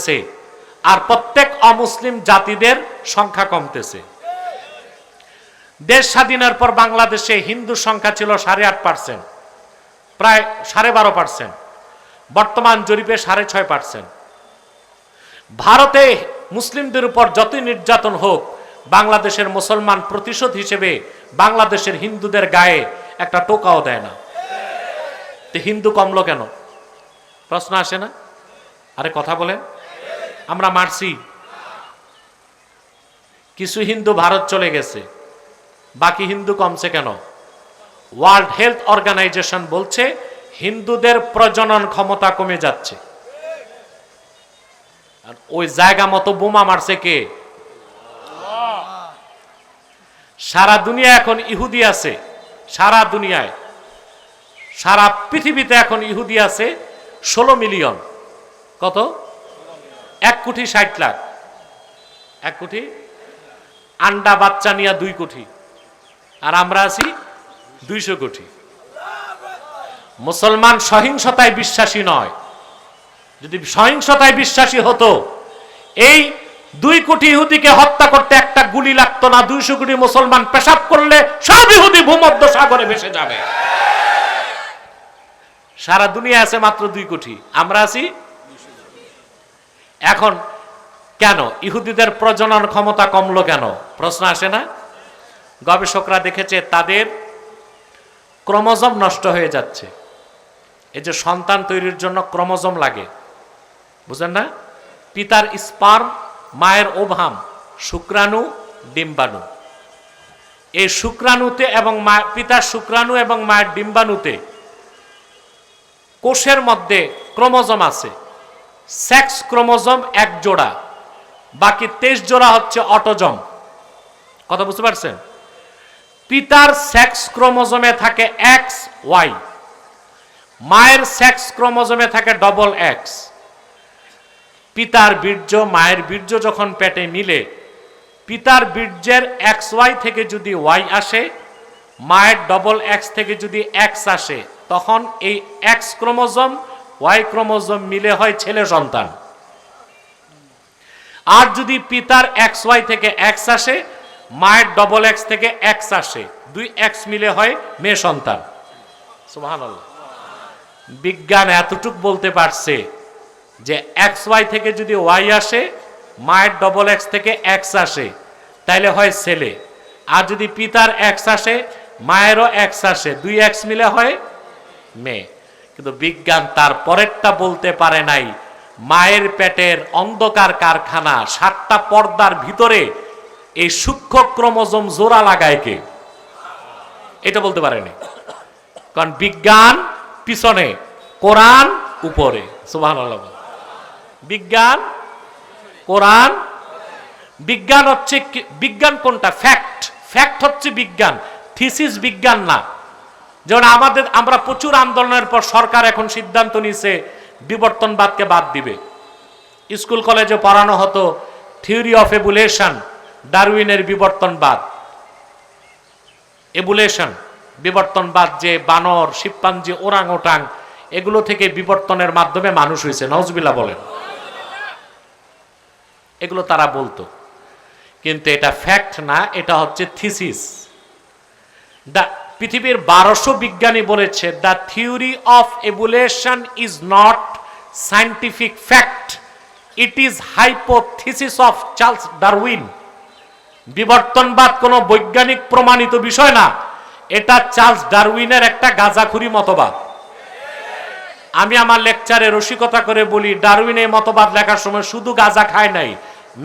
বাড়তেছে আর প্রত্যেক অমুসলিম জাতিদের সংখ্যা কমতেছে। দেশ স্বাধীনের পর বাংলাদেশে হিন্দু সংখ্যা ছিল সাড়ে আট পার্সেন্ট, প্রায় সাড়ে বারো পার্সেন্ট, বর্তমান জরিপে সাড়ে ছয় পার্সেন্ট। ভারতে মুসলিমদের উপর যতই নির্যাতন হোক, বাংলাদেশের মুসলমান প্রতিশোধ হিসেবে বাংলাদেশের হিন্দুদের গায়ে একটা টোকাও দেয় না। হিন্দু কমলো কেন? প্রশ্ন আসে না? আরে কথা বলেন। আমরা মারছি। কিছু হিন্দু ভারত চলে গেছে। বাকি হিন্দু কমছে কেন? ওয়ার্ল্ড হেলথ অর্গানাইজেশন বলছে, হিন্দুদের প্রজনন ক্ষমতা কমে যাচ্ছে। আর ওই জায়গা মতো বোমা মারছে কে? সারা দুনিয়া এখন ইহুদি আছে। সারা দুনিয়ায়। সারা পৃথিবীতে এখন ইহুদি আছে ষোলো মিলিয়ন। কত? এক কোটি ষাট লাখ। এক কোটি? আন্ডা বাচ্চা নিয়ে দুই কোটি। আর আমরা আছি দুইশো কোটি। মুসলমান সহিংসতায় বিশ্বাসী নয়। যদি সহিংসতায় বিশ্বাসী হতো, এই দুই কোটি ইহুদিকে হত্যা করতে একটা গুলি লাগতো না, দুইশো কোটি মুসলমান পেশাব করলে সব ইহুদি ভূমধ্য সাগরে ভেসে যাবে। সারা দুনিয়া আছে মাত্র দুই কোটি। আমরা আছি এখন কেন? ইহুদিদের প্রজনন ক্ষমতা কমলো কেন? প্রশ্ন আসে না? গবেষকরা দেখেছে তাদের ক্রোমোজম নষ্ট হয়ে যাচ্ছে। এই যে সন্তান তৈরির জন্য ক্রোমোজম লাগে। বুঝলেন না? পিতার স্পার্ম, মায়ের ওভাম, শুক্রাণু, ডিম্বাণু। এই শুক্রাণুতে এবং পিতার শুক্রাণু এবং মায়ের ডিম্বাণুতে কোষের মধ্যে ক্রোমোজম আছে। সেক্স ক্রোমোজম এক জোড়া, বাকি তেইশ জোড়া হচ্ছে অটোজম। কথা বুঝতে পারছেন পিতার সেক্স ক্রোমোজমে থাকে এক্স ওয়াই মায়ের সেক্স ক্রোমোজমে থাকে ডবল এক্স পিতার বীর্য, মায়ের বীর্য যখন পেটে মিলে, পিতার বীর্যের এক্স ওয়াই থেকে যদি ওয়াই আসে, মায়ের ডবল এক্স থেকে যদি এক্স আসে, তখন এই এক্স ক্রোমোজম ওয়াই ক্রোমোজম মিলে হয় ছেলে সন্তান। আর যদি পিতার এক্স ওয়াই থেকে এক্স আসে, মায়ের ডবল এক্স থেকে এক্স আসে, দুই এক্স মিলে হয় মেয়ে সন্তান। বিজ্ঞান এতটুক বলতে পারছে যে এক্স ওয়াই থেকে যদি ওয়াই আসে, মায়ের ডবল এক্স থেকে এক্স আসে, তাইলে হয় ছেলে। আর যদি পিতার এক্স আসে, মায়েরও এক্স আসে, দুই এক্স মিলে হয় মেয়ে। কিন্তু বিজ্ঞান তার পরেরটা বলতে পারে নাই। মায়ের পেটের অন্ধকার কারখানা, সাতটা পর্দার ভিতরে এই সূক্ষ্ম ক্রোমোজোম জোড়া লাগায় কে? এটা বলতে পারেনি। কারণ বিজ্ঞান পিছনে, কোরআন উপরে। সুবাহ বিজ্ঞান, কোরআন, বিজ্ঞান হচ্ছে বিজ্ঞান কোনটা? ফ্যাক্ট ফ্যাক্ট হচ্ছে বিজ্ঞান। থিসিস বিজ্ঞান না। যেমন আমাদের, আমরা প্রচুর আন্দোলনের পর সরকার এখন সিদ্ধান্ত নিছে বিবর্তনবাদকে বাদ দিবে। স্কুল, কলেজে পড়ানো হতো থিওরি অফ এবুলেশন, ডারউইনের বিবর্তনবাদ। এবুলেশন, বিবর্তনবাদ যে বানর শিবপাঞ্জি ওরাং ওটাং এগুলো থেকে বিবর্তনের মাধ্যমে মানুষ হয়েছে। নজবিল্লা বলেন। এগুলো তারা বলতো। কিন্তু এটা ফ্যাক্ট না, এটা হচ্ছে থিসিস পৃথিবীর বারোশো বিজ্ঞানী বলেছে the theory of evolution is not scientific fact it is hypothesis of Charles Darwin বিবর্তনবাদ কোনো বৈজ্ঞানিক প্রমাণিত বিষয় না। এটা চার্লস ডারউইনের একটা গাঁজাখুরি মতবাদ। আমি আমার লেকচারে রসিকতা করে বলি, ডারউইন এই মতবাদ লেখার সময় শুধু গাঁজা খায় নাই,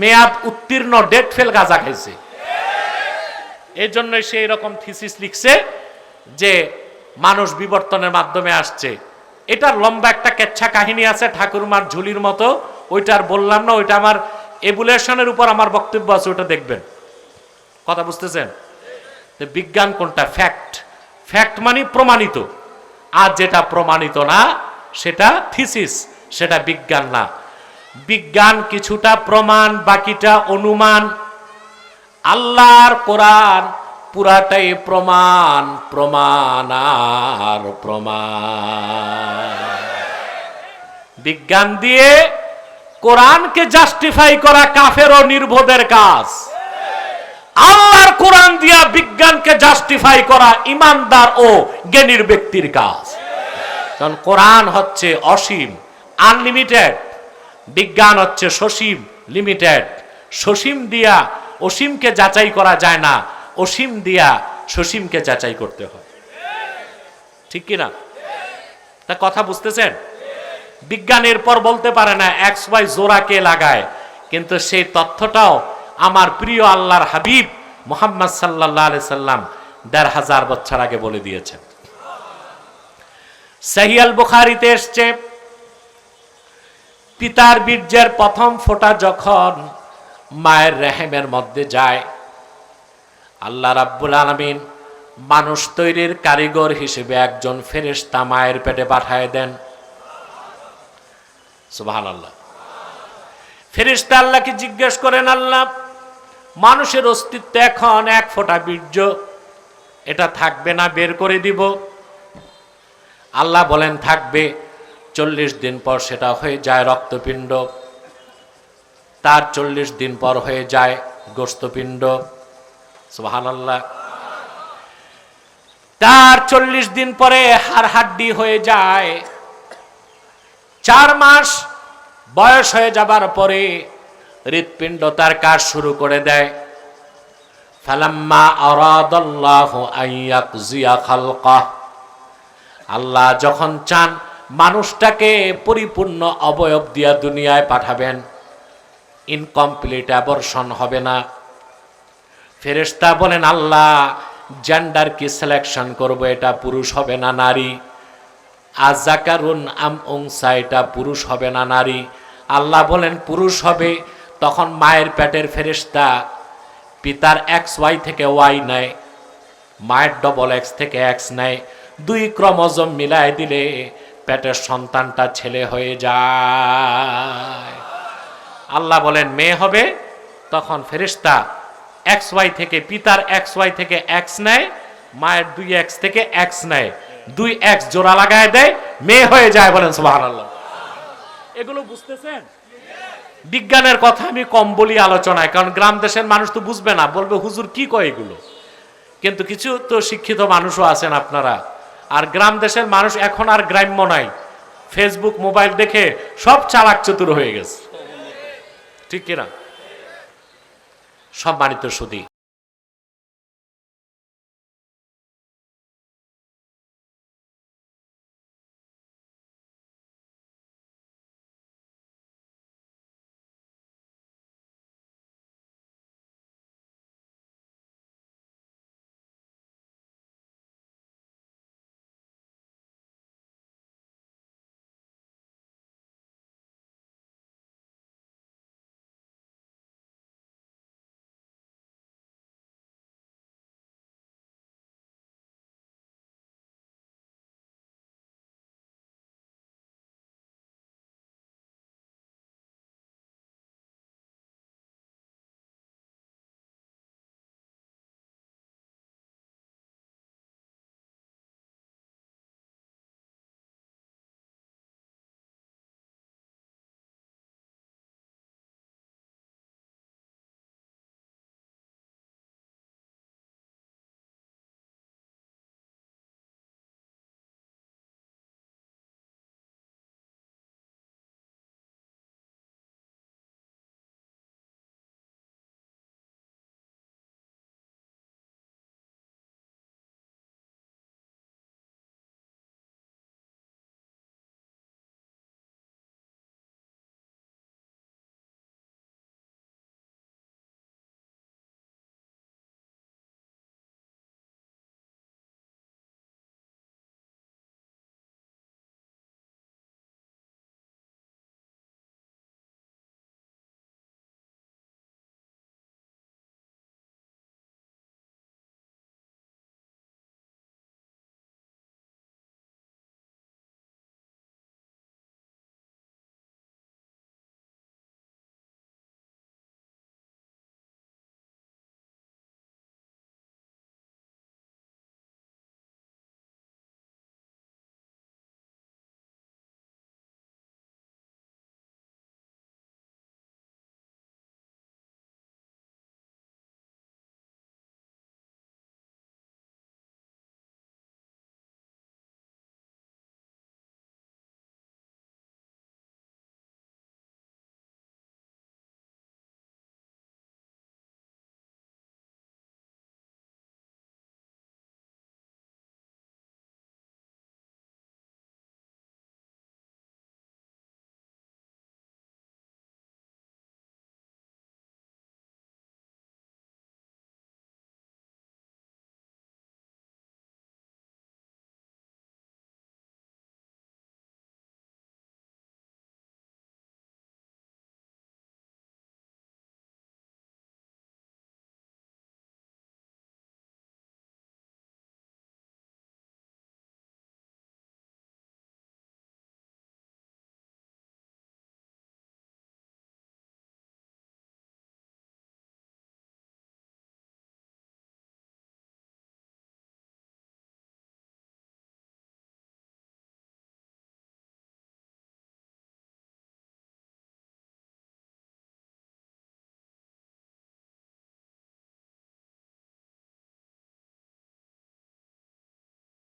মেয়াদ উত্তীর্ণ ডেট ফেল গাঁজা খাইছে। এই জন্যই সে এরকম থিসিস লিখছে যে মানুষ বিবর্তনের মাধ্যমে আসছে। এটার লম্বা একটা কেচ্ছা কাহিনী আছে ঠাকুরমার ঝুলির মতো। ওইটা আর বললাম না, ওইটা আমার এভুলেশনের উপর আমার বক্তব্য আছে, ওটা দেখবেন। কথা বুঝতেছেন? বিজ্ঞান কোনটা? ফ্যাক্ট। ফ্যাক্ট মানে প্রমাণিত। আর যেটা প্রমাণিত না, সেটা থিসিস, সেটা বিজ্ঞান না। বিজ্ঞান কিছুটা প্রমাণ, বাকিটা অনুমান। আল্লাহর কোরআন পুরাটাই প্রমাণ প্রমাণ আর প্রমাণ। বিজ্ঞান দিয়ে কোরআনকে জাস্টিফাই করা কাফের ও নির্বোধের কাজ। আল্লাহর কোরআন দিয়া বিজ্ঞানকে জাস্টিফাই করা ইমানদার ও জ্ঞানীর ব্যক্তির কাজ। কারণ কোরআন হচ্ছে অসীম আনলিমিটেড বিজ্ঞান হচ্ছে সসীম লিমিটেড সসীম দিয়া অসীমকে যাচাই করা যায় না অসীম দিয়া সসীমকে যাচাই করতে হয়। ঠিক কিনা তা কথা বুঝতেছেন? বিজ্ঞানের পর বলতে পারে না এক্স ওয়াই জোড়া কে লাগায়, কিন্তু সেই তথ্যটাও আমার প্রিয় আল্লাহর হাবিব মোহাম্মদ সাল্লাহ আলি সাল্লাম দেড় হাজার বছর আগে বলে দিয়েছেন। সাহিয়াল বুখারিতে এসছে, পিতার বীর্যের প্রথম ফোঁটা যখন মায়ের রেহেমের মধ্যে যায় আল্লাহ রাব্বুল আলমিন মানুষ তৈরির কারিগর হিসেবে একজন ফেরেশতা মায়ের পেটে পাঠায় দেন। সুবহান আল্লাহ ফেরেশতা আল্লাহকে জিজ্ঞেস করেন, আল্লাহ, মানুষের অস্তিত্ব এখন এক ফোঁটা বীর্য, এটা থাকবে না, বের করে দিব। আল্লাহ বলেন, থাকবে, চল্লিশ দিন পর সেটা হয়ে যায় রক্তপিণ্ড। তার চল্লিশ দিন পর হয়ে যায় গোস্তপিণ্ড তার চল্লিশ দিন পরে হাড় হাড্ডি হয়ে যায়। চার মাস বয়স হয়ে যাবার পরে হৃৎপিণ্ড তার কাজ শুরু করে দেয়। ফালাম্মা আরাদাল্লাহু আইয়াকজিয়া খালকাহ। আল্লাহ যখন চান, মানুষটাকে পরিপূর্ণ অবয়ব দিয়া দুনিয়ায় পাঠাবেন। ইনকমপ্লিট অ্যাবর্শন হবে না। ফেরেশতা বলেন, আল্লাহ জেন্ডার কি সিলেকশন করব, এটা পুরুষ হবে না নারী? আজাকারুন আম উংসা, এটা পুরুষ হবে না নারী? আল্লাহ বলেন, পুরুষ হবে। তখন মায়ের পেটের ফেরেশতা পিতার এক্স ওয়াই থেকে ওয়াই নেয়, মায়ের ডবল এক্স থেকে এক্স নেয়। দুই ক্রমজম মিলায় দিলে পেটের সন্তানটা ছেলে হয়ে যায়। আল্লাহ বলেন, মেয়ে হবে? তখন ফেরিস্তা এক্স ওয়াই থেকে পিতার এক্স ওয়াই থেকে এক্স নেয়, মায়ের দুই এক্স থেকে এক্স নেয়। দুই এক্স জোড়া লাগায় দেয়, মেয়ে হয়ে যায় বলেন সুবাহ এগুলো বুঝতেছেন? বিজ্ঞানের কথা আমি কম বলি আলোচনায়, কারণ গ্রাম দেশের মানুষ তো বুঝবে না, বলবে হুজুর কি কয় এগুলো? কিন্তু কিছু তো শিক্ষিত মানুষও আছেন আপনারা। আর গ্রাম দেশের মানুষ এখন আর গ্রাম্য নাই। ফেসবুক মোবাইল দেখে সব চালাক চতুর হয়ে গেছে। ঠিক কিনা? সম্মানিত সুদী।